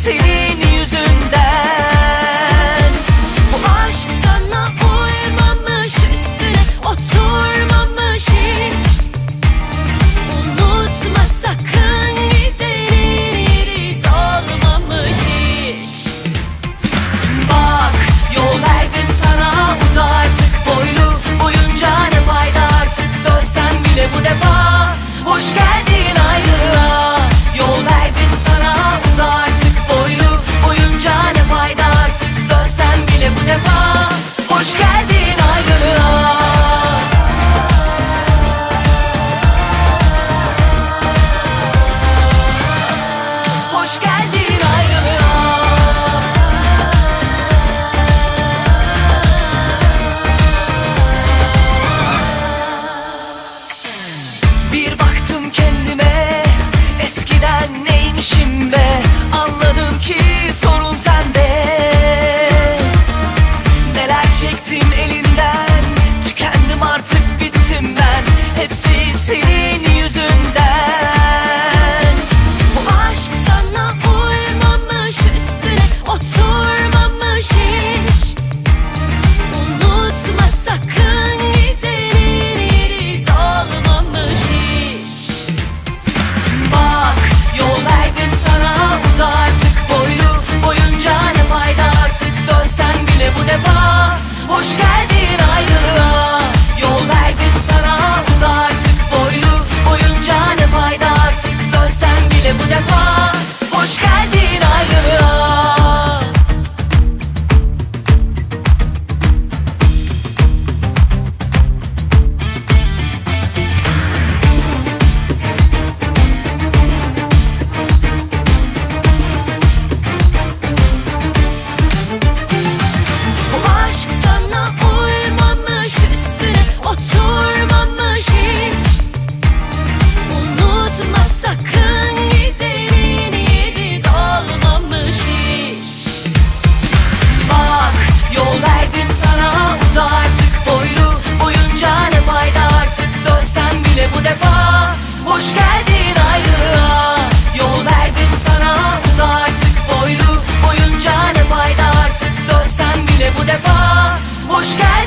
senin yüzünden. Bu aşk sana uymamış üstüne oturmamış hiç. Unutma sakın gideri dalmamış hiç. Bak yol sana uza artık boylu. Boyunca ne fayda artık dönsen bile bu defa. Hoş geldin ayrı. peşimde. Hoş geldin ayrılığa. Yol verdim sana uza artık boylu. Boyunca fayda artık? Dönsen bile bu defa. Hoş geldin